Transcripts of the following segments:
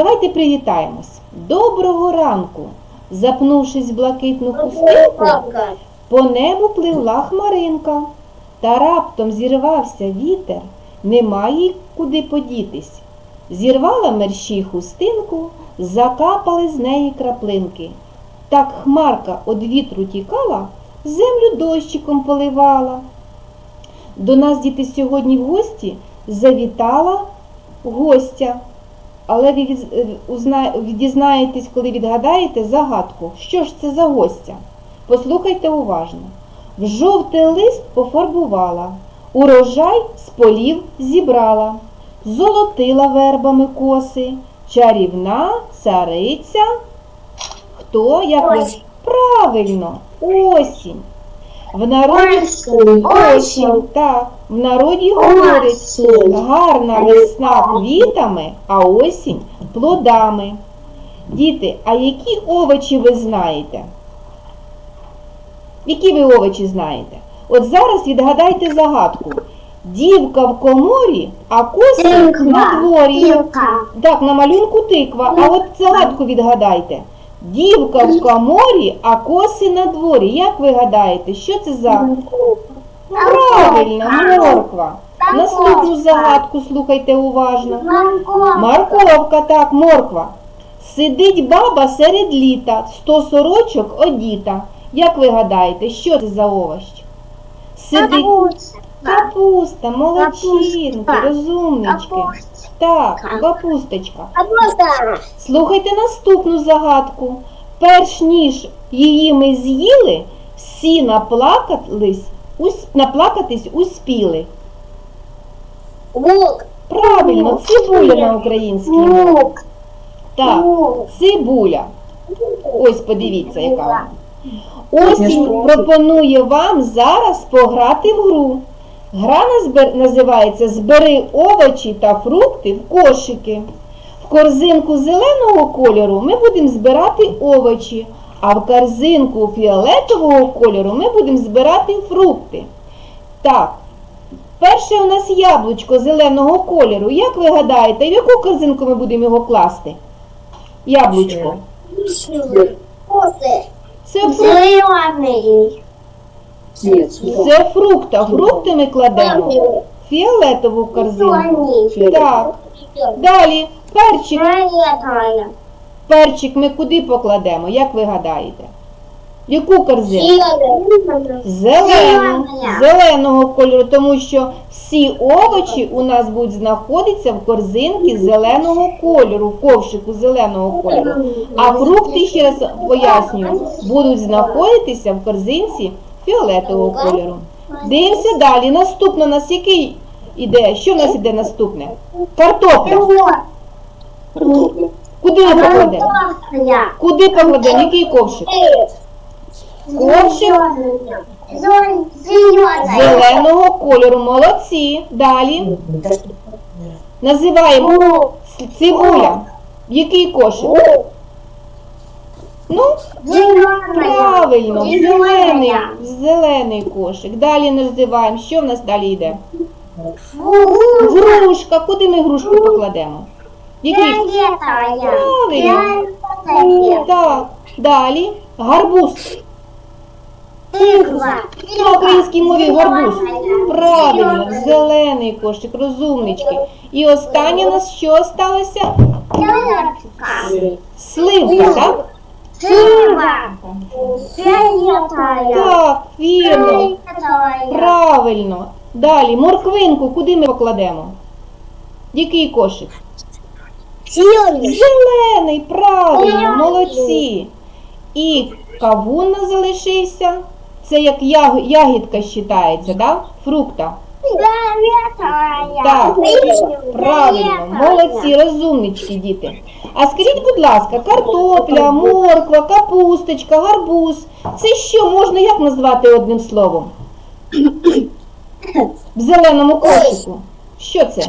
Давайте привітаємось. Доброго ранку! Запнувшись в блакитну хустинку, по небу пливла хмаринка, та раптом зірвався вітер, немає й куди подітись. Зірвала мерщій хустинку, закапали з неї краплинки. Так хмарка од вітру тікала, землю дощиком поливала. До нас діти сьогодні в гості завітала гостя. Але ви е, дізнаєтесь, коли відгадаєте загадку, що ж це за гостя. Послухайте уважно. В жовтий лист пофарбувала, урожай з полів зібрала, золотила вербами коси, чарівна цариця. Хто, як? Осінь. Правильно, осінь. В народі Осінь. осінь, так, в народі говорять, Осінь. гарна весна квітами, а осінь плодами. Діти, а які овочі ви знаєте? Які ви овочі знаєте? От зараз відгадайте загадку. Дівка в коморі, а косик на дворі. Тиква. Так, на малюнку тиква. А от загадку відгадайте. Дівка в коморі, а коси на дворі. Як ви гадаєте, що це за? Правильно, морква. Наступну загадку слухайте уважно. Морковка, так, морква. Сидить баба серед літа, сто сорочок одіта. Як ви гадаєте, що це за овощ? Сидить капуста, молодчинки, Капуста. розумнички. Так, капусточка. Капуста. Слухайте наступну загадку. Перш ніж її ми з'їли, всі наплакались, ус- наплакатись успіли. Лук. Правильно, цибуля на українській мові. Лук. Так, Лук. цибуля. Ось подивіться, яка вона. Осінь пропонує вам зараз пограти в гру. Гра називається Збери овочі та фрукти в кошики. В корзинку зеленого кольору ми будемо збирати овочі, а в корзинку фіолетового кольору ми будемо збирати фрукти. Так, перше у нас яблучко зеленого кольору. Як ви гадаєте, в яку корзинку ми будемо його класти? Яблучко. Це фрукт. Зелений. Це фрукт, а фрукти ми кладемо в фіолетову корзинку. Так. Далі перчик. Перчик ми куди покладемо? Як ви гадаєте? Яку корзинку? Зелену, зеленого кольору, тому що всі овочі у нас будуть знаходитися в корзинці зеленого кольору, в ковшику зеленого кольору. А фрукти, ще раз пояснюю, будуть знаходитися в корзинці фіолетового кольору. Дивимося далі. Наступно у нас який іде? Що в нас іде наступне? Картопля. Куди ми покладемо? Куди покладемо? Який ковшик? Ковшик зеленого кольору. Молодці. Далі. Називаємо цибуля. Який кошик? Ну, правильно, зелений, зелений кошик. Далі називаємо. Що в нас далі йде? Грушка. Куди ми грушку покладемо? Який? Правильно. Так. Далі. Гарбуз. На українській мові гарбуз. Правильно, зелений кошик, розумнички. І останнє у нас що сталося? Сливка, так? Так, вірно. Правильно. Далі, морквинку куди ми покладемо? Який кошик? Зелений, правильно, молодці. І кавун нас залишився. Це як яг- ягідка вважається, да? Фрукта. Так, правильно, молодці, розумнички, діти. А скажіть, будь ласка, картопля, морква, капусточка, гарбуз. Це що можна як назвати одним словом? В зеленому кошику. Що це?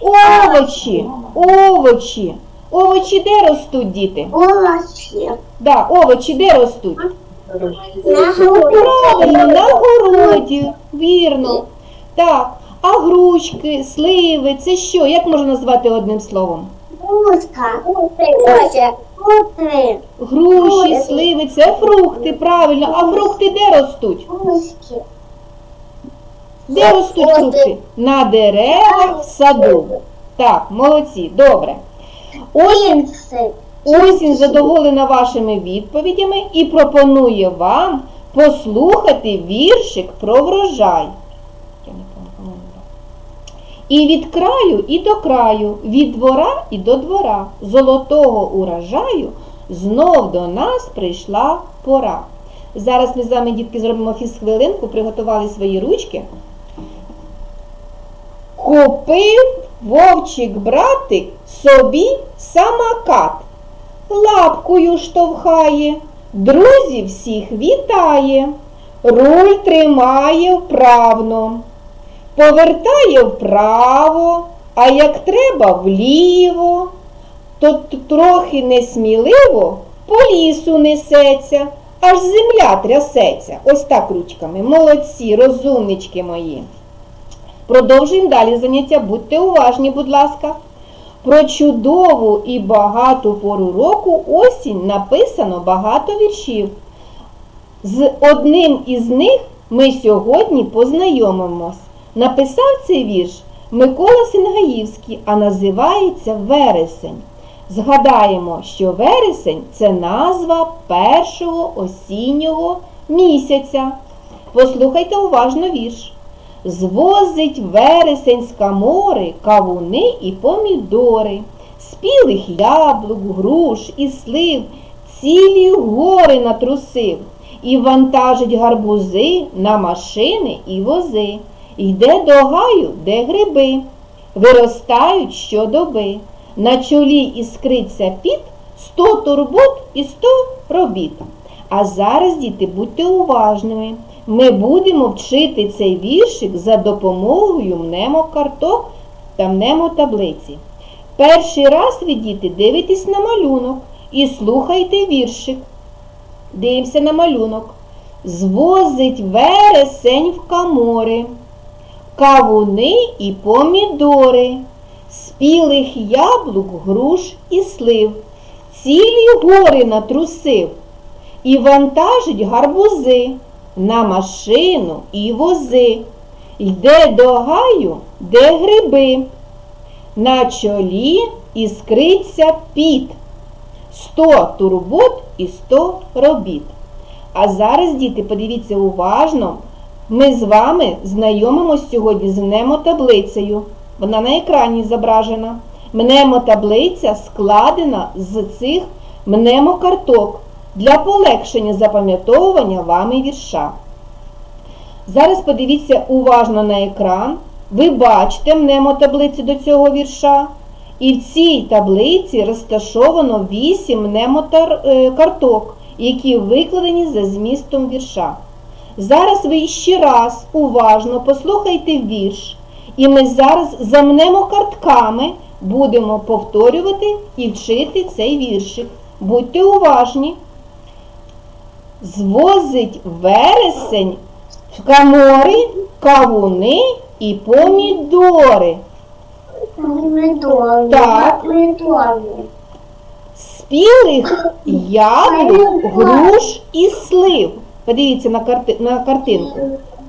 Овочі, овочі. Овочі де ростуть, діти? Овочі. Да, овочі де ростуть? Правильно, на городі, вірно. Так, а грушки, сливи, це що? Як можна назвати одним словом? Гуся. Гуси. Груші, сливи це фрукти, правильно. А фрукти де ростуть? Гуски. Де ростуть фрукти? На деревах в саду. Так, молодці, добре. Осінь, осінь задоволена вашими відповідями і пропонує вам послухати віршик про врожай. Я не пам'ятаю, по-моєму, так. І від краю, і до краю, від двора і до двора, золотого урожаю знов до нас прийшла пора. Зараз ми з вами, дітки, зробимо фізхвилинку, приготували свої ручки. Купив вовчик братик собі самокат, лапкою штовхає, друзів всіх вітає, руль тримає вправно, повертає вправо, а як треба вліво, то трохи несміливо по лісу несеться, аж земля трясеться. Ось так ручками. Молодці, розумнички мої. Продовжуємо далі заняття. Будьте уважні, будь ласка. Про чудову і багату пору року осінь написано багато віршів. З одним із них ми сьогодні познайомимось. Написав цей вірш Микола Сингаївський, а називається Вересень. Згадаємо, що вересень це назва першого осіннього місяця. Послухайте уважно вірш. Звозить вересень з камори кавуни і помідори, спілих яблук, груш і слив, цілі гори натрусив, і вантажить гарбузи на машини і вози. Йде до гаю, де гриби, виростають щодоби. На чолі іскриться піт, сто турбот і сто робіт. А зараз, діти, будьте уважними. Ми будемо вчити цей віршик за допомогою мнемокарток та мнемотаблиці. Перший раз ви, діти, дивитесь на малюнок і слухайте віршик. Дивимося на малюнок. Звозить вересень в камори, кавуни і помідори, спілих яблук, груш і слив, цілі гори натрусив і вантажить гарбузи на машину і вози. Йде до гаю, де гриби, на чолі іскриться піт, сто турбот і сто робіт. А зараз, діти, подивіться уважно, ми з вами знайомимось сьогодні з мнемотаблицею. Вона на екрані зображена. Мнемотаблиця складена з цих мнемокарток для полегшення запам'ятовування вами вірша. Зараз подивіться уважно на екран. Ви бачите мнемотаблицю до цього вірша. І в цій таблиці розташовано 8 мнемотарток, які викладені за змістом вірша. Зараз ви ще раз уважно послухайте вірш, і ми зараз за мнемокартками будемо повторювати і вчити цей віршик. Будьте уважні. Звозить вересень в камори кавуни і помідори. Помідори. Так. Помідори. Спілих яблук, груш і слив. Подивіться на, карти, на картинку.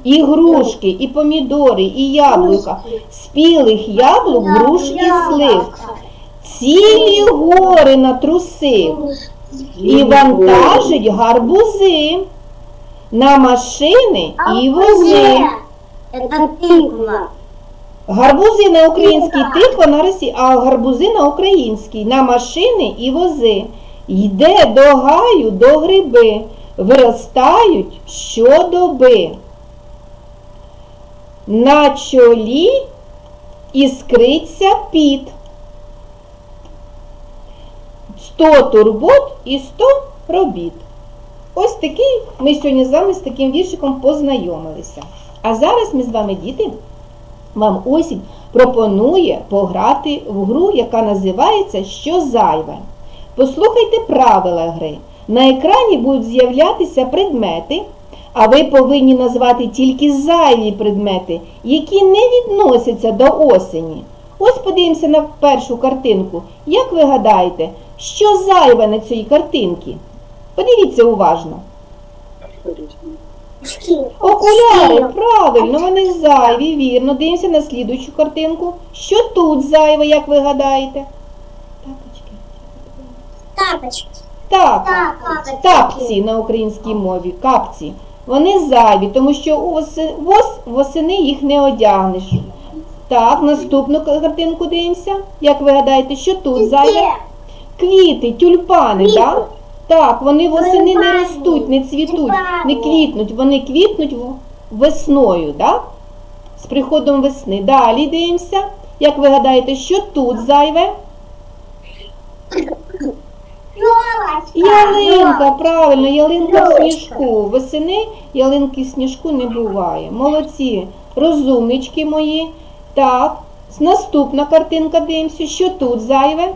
І грушки, і помідори, і яблука. Спілих яблук, груш і слив. Цілі гори натрусив. І вантажить гарбузи на машини і вози. Гарбузи на українській, тиква на росі, а гарбузи на українській, на машини і вози. Йде до гаю, до гриби, виростають щодоби. На чолі іскриться піт. Сто турбот і сто робіт. Ось такий ми сьогодні з вами з таким віршиком познайомилися. А зараз ми з вами, діти, вам осінь пропонує пограти в гру, яка називається Що зайве. Послухайте правила гри. На екрані будуть з'являтися предмети, а ви повинні назвати тільки зайві предмети, які не відносяться до осені. Ось подивимося на першу картинку. Як ви гадаєте, що зайве на цій картинці? Подивіться уважно. Окуляри, правильно, вони зайві, вірно. Дивимося на слідуючу картинку. Що тут зайве, як ви гадаєте? Тапочки. Тапочки. Так, тапці на українській мові, капці. Вони зайві, тому що восени їх не одягнеш. Так, наступну картинку дивимося. Як ви гадаєте, що тут зайве? Квіти, тюльпани, так? Так, вони восени не ростуть, не цвітуть, не квітнуть, вони квітнуть весною, так? З приходом весни. Далі дивимося. Як ви гадаєте, що тут зайве? Ялинка, правильно, ялинка в сніжку. Восени ялинки в сніжку не буває. Молодці, розумнички мої. Так, наступна картинка дивимося. Що тут зайве?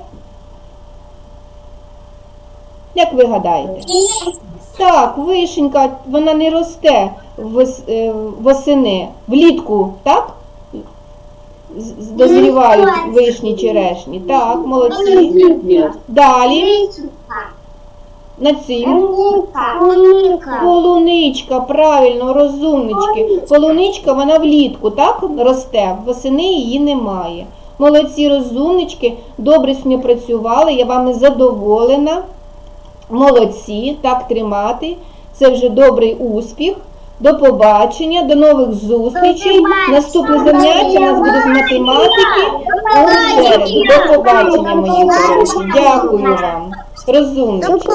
Як ви гадаєте? Так, вишенька, вона не росте е, восени. Влітку, так? Дозрівають вишні черешні. Так, молодці. Далі на цим. Полуничка, правильно, розумнички. Полуничка, вона влітку, так, росте, восени її немає. Молодці розумнички, добре сьогодні працювали, я вами задоволена. Молодці, так тримати. Це вже добрий успіх. До побачення, до нових зустрічей. Наступне заняття у нас буде з математики у середу. До побачення, мої хороші. Дякую вам. Розумнички.